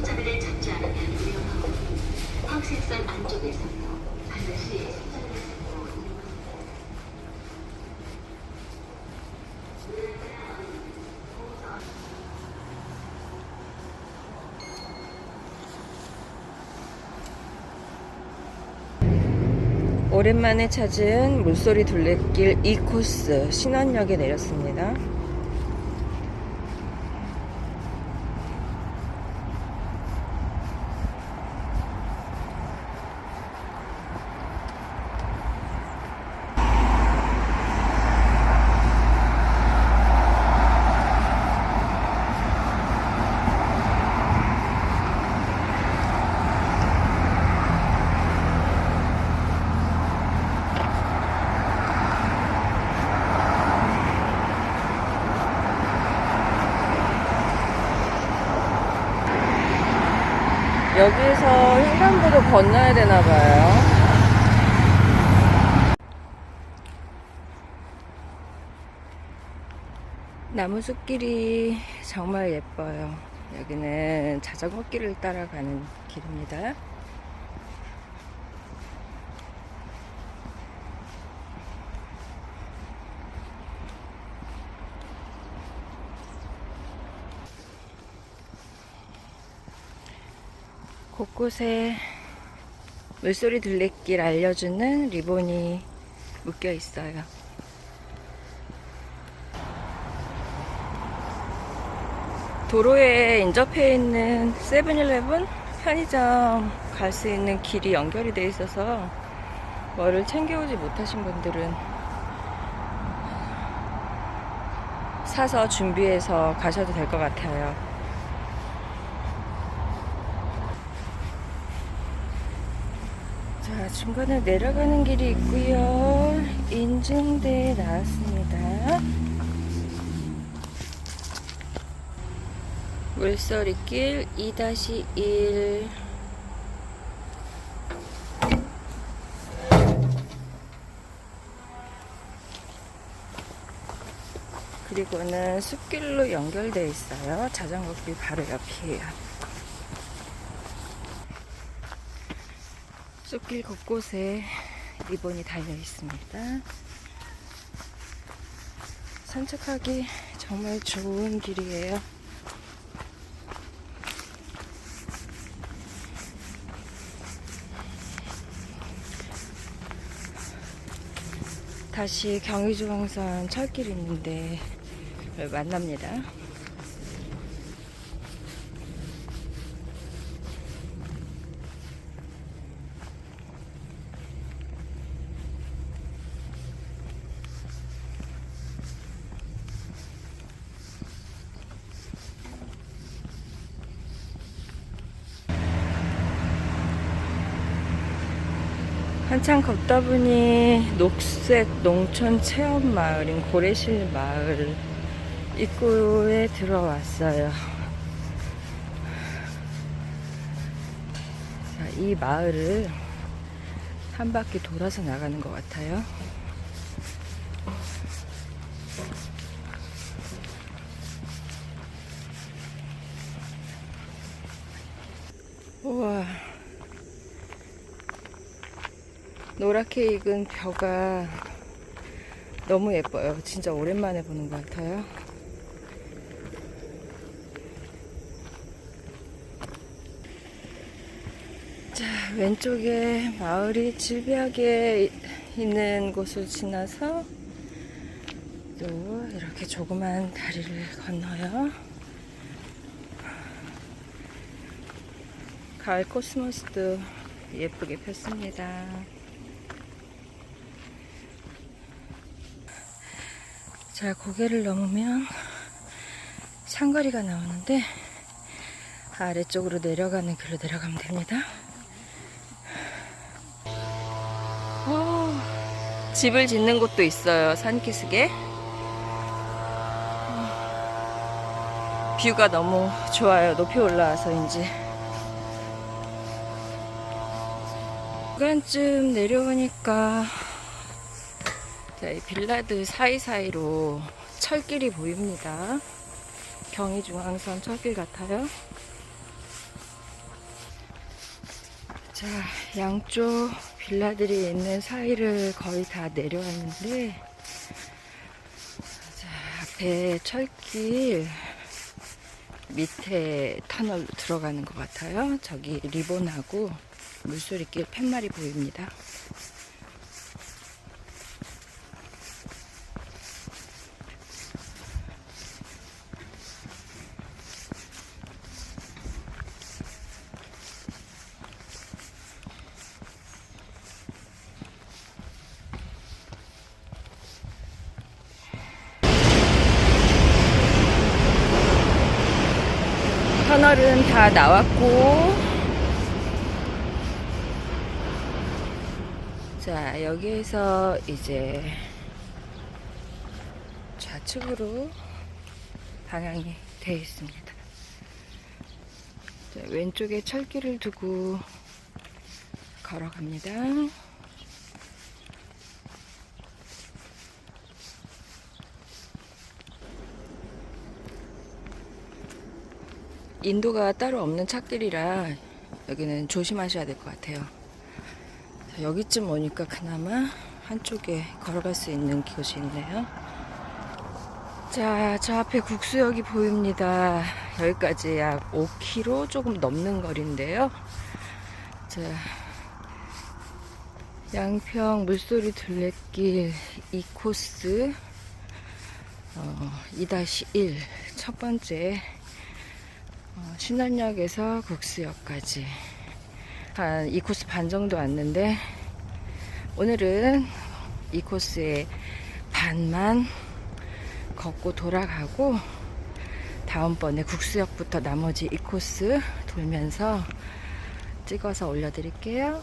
손잡이를 잡지 않으면 위험하고 황색선 안쪽에서도 반드시. 오랜만에 찾은 물소리 둘레길 2코스 신원역에 내렸습니다. 여기서 횡단보도 건너야 되나 봐요. 나무 숲길이 정말 예뻐요. 여기는 자전거 길을 따라가는 길입니다. 곳곳에 물소리 둘레길 알려주는 리본이 묶여 있어요. 도로에 인접해 있는 세븐일레븐 편의점 갈 수 있는 길이 연결이 돼 있어서 뭐를 챙겨오지 못하신 분들은 사서 준비해서 가셔도 될 것 같아요. 자, 중간에 내려가는 길이 있고요. 인증대에 나왔습니다. 물소리길 2-1 그리고는 숲길로 연결되어 있어요. 자전거 길 바로 옆이에요. 숲길 곳곳에 리본이 달려 있습니다. 산책하기 정말 좋은 길이에요. 다시 경의중앙선 철길이 있는데 만납니다. 한참 걷다 보니 녹색 농촌 체험 마을인 고래실 마을 입구에 들어왔어요. 자, 이 마을을 한 바퀴 돌아서 나가는 것 같아요. 우와. 노랗게 익은 벼가 너무 예뻐요. 진짜 오랜만에 보는 것 같아요. 자, 왼쪽에 마을이 질비하게 있는 곳을 지나서 또 이렇게 조그만 다리를 건너요. 가을 코스모스도 예쁘게 폈습니다. 자, 고개를 넘으면 상거리가 나오는데 아래쪽으로 내려가는 길로 내려가면 됩니다. 어, 집을 짓는 곳도 있어요. 산기슭에. 어, 뷰가 너무 좋아요. 높이 올라와서인지. 중간쯤 내려오니까 자, 이 빌라드 사이사이로 철길이 보입니다. 경의중앙선 철길 같아요. 자, 양쪽 빌라들이 있는 사이를 거의 다 내려왔는데, 자, 앞에 철길 밑에 터널로 들어가는 것 같아요. 저기 리본하고 물소리길 팻말이 보입니다. 터널은 다 나왔고. 자 여기에서 이제 좌측으로 방향이 되어 있습니다. 자, 왼쪽에 철길을 두고 걸어갑니다 인도가 따로 없는 찾길이라 여기는 조심하셔야 될 것 같아요. 자, 여기쯤 오니까 그나마 한쪽에 걸어갈 수 있는 곳이 있네요. 자, 저 앞에 국수역이 보입니다. 여기까지 약 5km 조금 넘는 거리인데요. 자, 양평 물소리 둘레길 2코스 어, 2-1 첫 번째 어, 신안역에서 국수역까지 한이 코스 반 정도 왔는데 오늘은 이 코스의 반만 걷고 돌아가고 다음번에 국수역부터 나머지 이 코스 돌면서 찍어서 올려드릴게요.